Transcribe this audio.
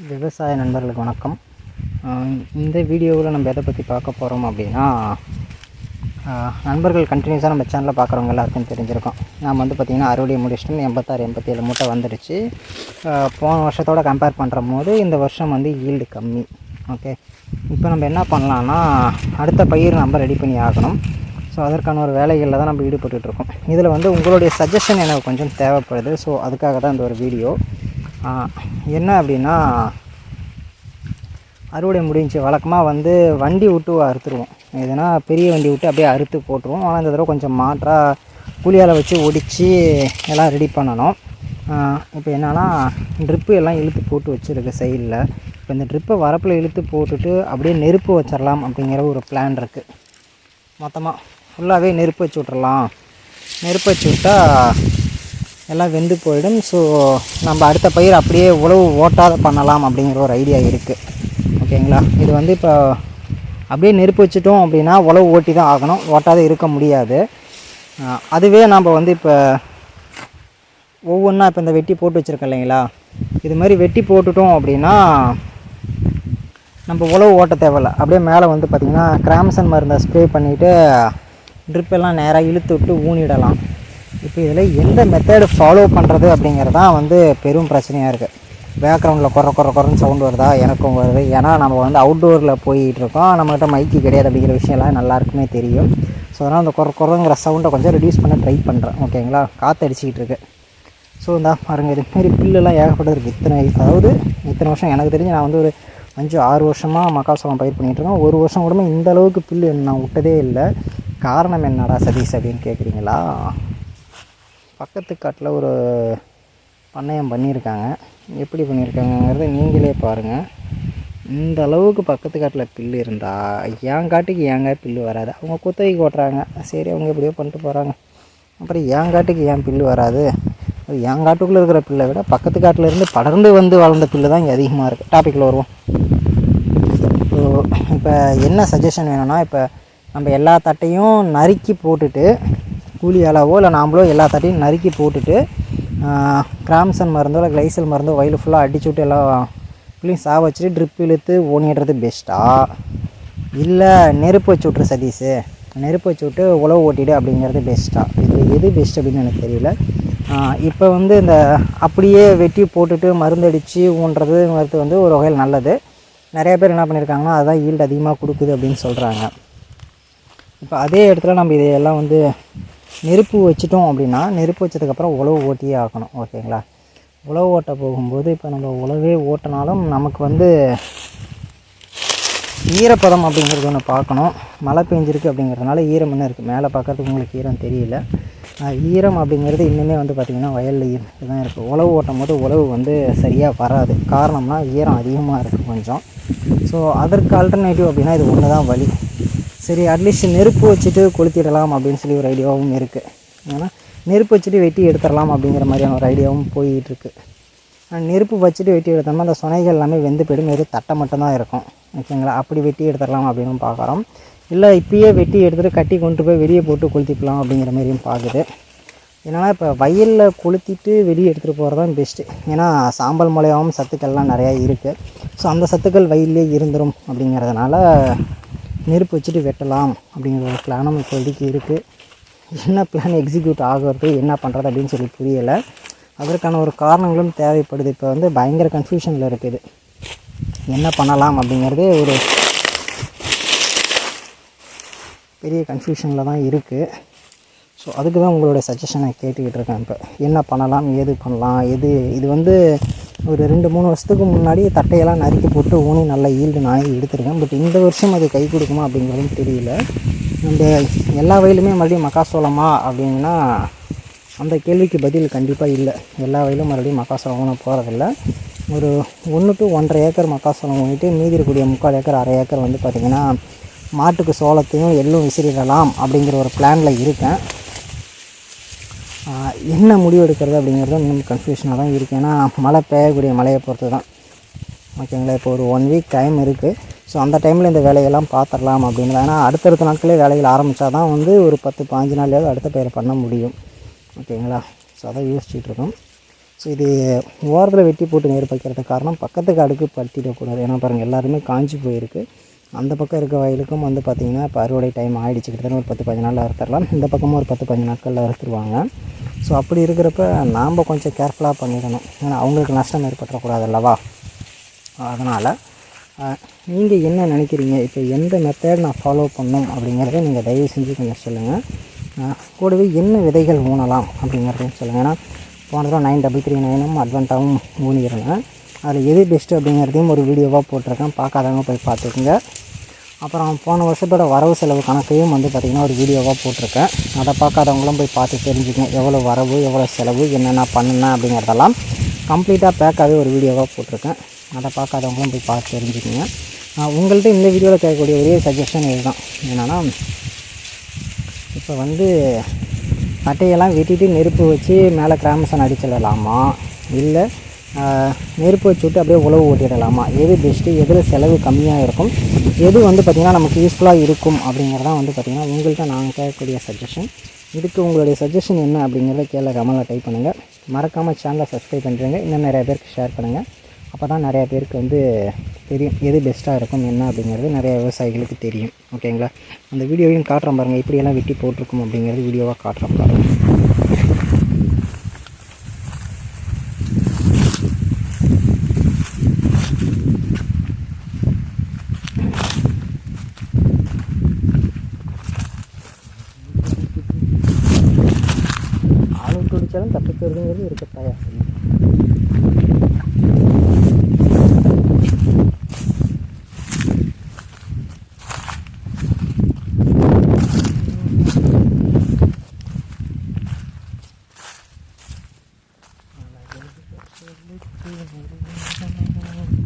விவசாய நண்பர்களுக்கு வணக்கம். இந்த வீடியோவில் நம்ம எதை பற்றி பார்க்க போகிறோம் அப்படின்னா நண்பர்கள் கண்டினியூஸாக நம்ம சேனலில் பார்க்குறவங்க எல்லாருக்கும் தெரிஞ்சிருக்கும். நாம் வந்து பார்த்திங்கன்னா அறுவடை முடிச்சிட்டு எண்பத்தாறு எண்பத்தேழு மூட்டை வந்துடுச்சு. போன வருஷத்தோடு கம்பேர் பண்ணுற போது இந்த வருஷம் வந்து ஈல்டு கம்மி. ஓகே இப்போ நம்ம என்ன பண்ணலான்னா அடுத்த பயிர் நம்ம ரெடி பண்ணி ஆகணும். ஸோ அதற்கான ஒரு வேலைகளில் தான் நம்ம ஈடுபட்டுருக்கோம் இருக்கோம். இதில் வந்து உங்களுடைய சஜஷன் எனக்கு கொஞ்சம் தேவைப்படுது. ஸோ அதுக்காக தான் இந்த ஒரு வீடியோ என்ன அப்படின்னா அறுவடை முடிஞ்சு வழக்கமாக வந்து வண்டி விட்டு அறுத்துருவோம். எதுனா பெரிய வண்டி விட்டு அப்படியே அறுத்து போட்டுருவோம். ஆனால் இந்த தடவை கொஞ்சம் மாற்றாக கூலியால் வச்சு ஒடிச்சு எல்லாம் ரெடி பண்ணணும். இப்போ என்னென்னா ட்ரிப்பு எல்லாம் இழுத்து போட்டு வச்சுருக்கு சைடில் இப்போ இந்த ட்ரிப்பை வரப்பில் இழுத்து போட்டுட்டு அப்படியே நெருப்பு வச்சிடலாம் அப்படிங்கிற ஒரு பிளான் இருக்குது மொத்தமாக ஃபுல்லாகவே நெருப்பு வச்சு விட்றலாம் நெருப்பு வச்சு விட்டா எல்லாம் வெந்து போயிடும். ஸோ நம்ம அடுத்த பயிர் அப்படியே உழவு ஓட்டாத பண்ணலாம் அப்படிங்கிற ஒரு ஐடியா இருக்குது ஓகேங்களா இது வந்து இப்போ அப்படியே நெருப்பு வச்சுட்டோம் அப்படின்னா உழவு ஓட்டி தான் ஆகணும். ஓட்டாத இருக்க முடியாது. அதுவே நம்ம வந்து இப்போ ஒவ்வொன்றா இப்போ இந்த வெட்டி போட்டு வச்சுருக்கோம் இல்லைங்களா? இது மாதிரி வெட்டி போட்டுட்டோம் அப்படின்னா நம்ம உழவு ஓட்ட தேவையில்ல. அப்படியே மேலே வந்து பார்த்திங்கன்னா கிராம்சன் மருந்தை ஸ்ப்ரே பண்ணிவிட்டு ட்ரிப்பெல்லாம் நேராக இழுத்து விட்டு ஊனிடலாம். இப்போ இதில் எந்த மெத்தடு ஃபாலோ பண்ணுறது அப்படிங்கிறது தான் வந்து பெரும் பிரச்சனையாக இருக்குது பேக்ரவுண்டில் குற குற குறன்னு சவுண்டு வருதா? எனக்கும் வருது. ஏன்னா நம்ம வந்து அவுட்டோரில் போயிட்டு இருக்கோம். நம்மகிட்ட மைக்கு கிடையாது அப்படிங்கிற விஷயம்லாம் எல்லாருக்குமே தெரியும். ஸோ அதனால் அந்த குற குறங்கிற சவுண்டை கொஞ்சம் ரிடியூஸ் பண்ண ட்ரை பண்ணுறேன் ஓகேங்களா காற்று அடிச்சிக்கிட்டு இருக்கு. ஸோ இந்த பாருங்க இதுமாரி பில்லுலாம் ஏகப்பட்டது இருக்குது இத்தனை அதாவது இத்தனை வருஷம் எனக்கு தெரிஞ்சு நான் வந்து ஒரு அஞ்சு ஆறு வருஷமாக மக்காசோளம் பயிர் பண்ணிகிட்ருக்கேன் ஒரு வருஷம் கூட இந்த அளவுக்கு புல் நான் விட்டதே இல்லை. காரணம் என்னடா சதீஷ் அப்படின்னு கேட்குறீங்களா பக்கத்து காட்டில் ஒரு பண்ணையம் பண்ணியிருக்காங்க. எப்படி பண்ணியிருக்காங்கங்கிறத நீங்களே பாருங்கள் இந்த அளவுக்கு பக்கத்து காட்டில் பில்லு இருந்தால் என் காட்டுக்கு ஏங்க பில்லு வராது? அவங்க குத்தகைக்கு ஓட்டுறாங்க சரி அவங்க எப்படியோ பண்ணிட்டு போகிறாங்க அப்புறம் என் காட்டுக்கு ஏன் பில்லு வராது? என் காட்டுக்குள்ளே இருக்கிற பில்லை விட பக்கத்து காட்டில் இருந்து படர்ந்து வந்து வளர்ந்த பில்லு தான் இங்கே அதிகமாக இருக்குது டாப்பிக்கில் வருவோம். ஸோ இப்போ என்ன சஜஷன் வேணும்னா இப்போ நம்ம எல்லா தட்டையும் நறுக்கி போட்டுட்டு கூலி அளவோ இல்லை நாம்ளோ எல்லா தட்டையும் நறுக்கி போட்டுட்டு கிராம்சன் மருந்தோ இல்லை கிளைசல் மருந்தோ வயலு ஃபுல்லாக அடிச்சு விட்டு எல்லாம் புள்ளியும் சா வச்சுட்டு ட்ரிப் இழுத்து ஓனிடுறது பெஸ்ட்டாக இல்லை நெருப்பு வச்சு விட்ரு சதீஷு. நெருப்பு வச்சு விட்டு உழவு ஓட்டிடு அப்படிங்கிறது பெஸ்ட்டாக இது எது பெஸ்ட் அப்படின்னு எனக்கு தெரியல. இப்போ வந்து இந்த அப்படியே வெட்டி போட்டுட்டு மருந்து அடித்து ஊன்றது வந்து ஒரு வகையில் நல்லது. நிறைய பேர் என்ன பண்ணியிருக்காங்கன்னா அதுதான் ஈல்டு அதிகமாக கொடுக்குது அப்படின்னு சொல்கிறாங்க இப்போ அதே இடத்துல நம்ம இதையெல்லாம் வந்து நெருப்பு வச்சிட்டோம் அப்படின்னா நெருப்பு வச்சதுக்கப்புறம் உழவு ஓட்டியே ஆகணும் ஓகேங்களா? உழவு ஓட்ட போகும்போது இப்போ நம்ம உழவே ஓட்டினாலும் நமக்கு வந்து ஈரப்பதம் அப்படிங்கிறது ஒன்று பார்க்கணும். மழை பெஞ்சிருக்கு அப்படிங்கிறதுனால ஈரம் என்ன இருக்குது மேலே பார்க்கறதுக்கு உங்களுக்கு ஈரம் தெரியல. ஈரம் அப்படிங்கிறது இன்னுமே வந்து பார்த்திங்கன்னா வயலில் இருந்துட்டு தான் இருக்குது உழவு ஓட்டும் போது உழவு வந்து சரியாக வராது. காரணம்னா ஈரம் அதிகமாக இருக்குது கொஞ்சம். ஸோ அதற்கு ஆல்டர்னேட்டிவ் அப்படின்னா இது ஒன்று தான் வழி சரி அட்லீஸ்ட் நெருப்பு வச்சுட்டு கொளுத்திடலாம் அப்படின்னு சொல்லி ஒரு ஐடியாவும் இருக்குது ஏன்னா நெருப்பு வச்சுட்டு வெட்டி எடுத்துடலாம் அப்படிங்கிற மாதிரியான ஒரு ஐடியாவும் போயிட்டுருக்கு. நெருப்பு வச்சுட்டு வெட்டி எடுத்தோம்னா அந்த சுனைகள் எல்லாமே வெந்து போயிடும். வெறும் தட்டை மட்டும்தான் இருக்கும். ஓகேங்களா? அப்படி வெட்டி எடுத்துடலாம் அப்படின்னு பார்க்குறோம். இல்லை இப்பயே வெட்டி எடுத்துகிட்டு கட்டி கொண்டு போய் வெளியே போட்டு கொளுத்திக்கலாம் அப்படிங்கிற மாதிரியும் பார்க்குது என்னென்னா இப்போ வயலில் கொளுத்திட்டு வெளியே எடுத்துகிட்டு போகிறது தான் பெஸ்ட்டு ஏன்னா சாம்பல் மூலியமாகவும் சத்துக்கள்லாம் நிறையா இருக்குது ஸோ அந்த சத்துக்கள் வயல்லே இருந்துடும் அப்படிங்கிறதுனால நெருப்பு வச்சுட்டு வெட்டலாம் அப்படிங்கிற ஒரு பிளானும் இப்போதைக்கு இருக்குது என்ன பிளான் எக்ஸிக்யூட் ஆகிறது என்ன பண்ணுறது அப்படின்னு சொல்லி புரியலை. அதற்கான ஒரு காரணங்களும் தேவைப்படுது. இப்போ வந்து பயங்கர கன்ஃபியூஷனில் இருக்குது என்ன பண்ணலாம் அப்படிங்கிறதே ஒரு பெரிய கன்ஃபியூஷனில் தான் இருக்குது ஸோ அதுக்கு தான் உங்களோட சஜஷனை கேட்டுக்கிட்டு இருக்கேன் இப்போ. என்ன பண்ணலாம் ஏது பண்ணலாம் எது இது வந்து ஒரு ரெண்டு மூணு வருஷத்துக்கு முன்னாடி தட்டையெல்லாம் நறுக்கி போட்டு ஊனி நல்லா ஈல்டு நாய் எடுத்திருக்கேன். பட் இந்த வருஷம் அது கை கொடுக்குமா அப்படிங்கிறதும் தெரியல. நம்ம எல்லா வயலுமே மறுபடியும் மக்காசோளமா அப்படின்னா அந்த கேள்விக்கு பதில் கண்டிப்பாக இல்லை. எல்லா வயலும் மறுபடியும் மக்காசோளம் போகிறதில்ல ஒரு ஒன்று டு ஒன்றரை ஏக்கர் மக்காசோளம் ஊனிட்டு மீதி இருக்கக்கூடிய முக்கால் ஏக்கர் அரை ஏக்கர் வந்து பார்த்திங்கன்னா மாட்டுக்கு சோளத்தையும் எள்ளும் விசிறிடலாம் அப்படிங்கிற ஒரு பிளானில் இருக்கேன். என்ன முடிவு எடுக்கிறது அப்படிங்கிறது இன்னும் கன்ஃபியூஷனாக தான் இருக்குது ஏன்னா மழை பெய்யக்கூடிய மழையை பொறுத்து தான் ஓகேங்களா இப்போ ஒரு ஒன் வீக் டைம் இருக்குது ஸோ அந்த டைமில் இந்த வேலையெல்லாம் பார்த்துடலாம் அப்படின்னு ஏன்னா அடுத்தடுத்த நாட்களே வேலைகள் ஆரம்பித்தா தான் வந்து ஒரு பத்து பாஞ்சு நாள்லையாவது அடுத்த பயிர் பண்ண முடியும். ஓகேங்களா ஸோ அதை யோசிச்சுட்டு இருக்கோம். ஸோ இது ஓரத்தில் வெட்டி போட்டு நேர் வைக்கிறது காரணம் பக்கத்துக்கு அடுக்கு படுத்திடக்கூடாது. ஏன்னா பாருங்கள் எல்லாருமே காஞ்சி போயிருக்கு. அந்த பக்கம் இருக்க வயலுக்கும் வந்து பார்த்திங்கன்னா இப்போ அறுவடை டைம் ஆகிடுச்சு கிட்டத்தட்ட ஒரு பத்து பதினஞ்சு நாளில் அறுத்துடலாம். இந்த பக்கமும் ஒரு பத்து பதினஞ்சு நாட்களில் அறுத்துருவாங்க. ஸோ அப்படி இருக்கிறப்ப நாம் கொஞ்சம் கேர்ஃபுல்லாக பண்ணிடணும். ஏன்னா அவங்களுக்கு நஷ்டம் ஏற்பட்டுறக்கூடாது அல்லவா? அதனால் நீங்கள் என்ன நினைக்கிறீங்க? இப்போ எந்த மெத்தட் நான் ஃபாலோ பண்ணும் அப்படிங்கிறத நீங்கள் தயவு செஞ்சு கொஞ்சம் சொல்லுங்கள் கூடவே என்ன விதைகள் ஊனலாம் அப்படிங்கிறதையும் சொல்லுங்கள் ஏன்னா போன தடவை நைன் டபுள் த்ரீ நைனும் அட்வான்ட்டாகவும் ஊனியிருந்தேன் அதில் எது பெஸ்ட்டு அப்படிங்கிறதையும் ஒரு வீடியோவாக போட்டிருக்கேன். பார்க்காதவங்க போய் பார்த்துக்குங்க. அப்புறம் போன வருஷத்தோட வரவு செலவு கணக்கையும் வந்து பார்த்திங்கன்னா ஒரு வீடியோவாக போட்டிருக்கேன். அதை பார்க்காதவங்களும் போய் பார்த்து தெரிஞ்சுக்கங்க எவ்வளோ வரவு எவ்வளோ செலவு என்னென்ன பண்ணுனேன் அப்படிங்கிறதெல்லாம் கம்ப்ளீட்டாக பேக்காகவே ஒரு வீடியோவாக போட்டிருக்கேன். அதை பார்க்காதவங்களும் போய் பார்த்து தெரிஞ்சுக்கோங்க. நான் உங்கள்கிட்ட இந்த வீடியோவில் கேட்கக்கூடிய ஒரே சஜஷன் இதுதான். என்னென்னா இப்போ வந்து அட்டையெல்லாம் வெட்டிட்டு நெருப்பு வச்சு மேலே கிராமசன் அடிச்சிடலாமா? இல்லை நெருப்பு வச்சு விட்டு அப்படியே உழவு ஓட்டிடலாமா? எது பெஸ்ட்டு எதில் செலவு கம்மியாக இருக்கும்? எது வந்து பார்த்திங்கன்னா நமக்கு யூஸ்ஃபுல்லாக இருக்கும் அப்படிங்கிறதான் வந்து பார்த்திங்கன்னா உங்கள்கிட்ட நாங்கள் கேட்கக்கூடிய சஜஷன் இதுக்கு உங்களுடைய சஜஷன் என்ன அப்படிங்கிறத கீழே கமலில் டைப் பண்ணுங்கள் மறக்காமல் சேனலை சப்ஸ்கிரைப் பண்ணுறீங்க இன்னும் நிறையா பேருக்கு ஷேர் பண்ணுங்கள் அப்போ தான் நிறையா பேருக்கு வந்து தெரியும் எது பெஸ்ட்டாக இருக்கும் என்ன அப்படிங்கிறது. நிறைய விவசாயிகளுக்கு தெரியும். ஓகேங்களா அந்த வீடியோவையும் காட்டுறோம் பாருங்கள் இப்படியெல்லாம் வெட்டி போட்டிருக்கும் அப்படிங்கிறது வீடியோவாக காட்டுறோம் பாருங்கள் Thank you.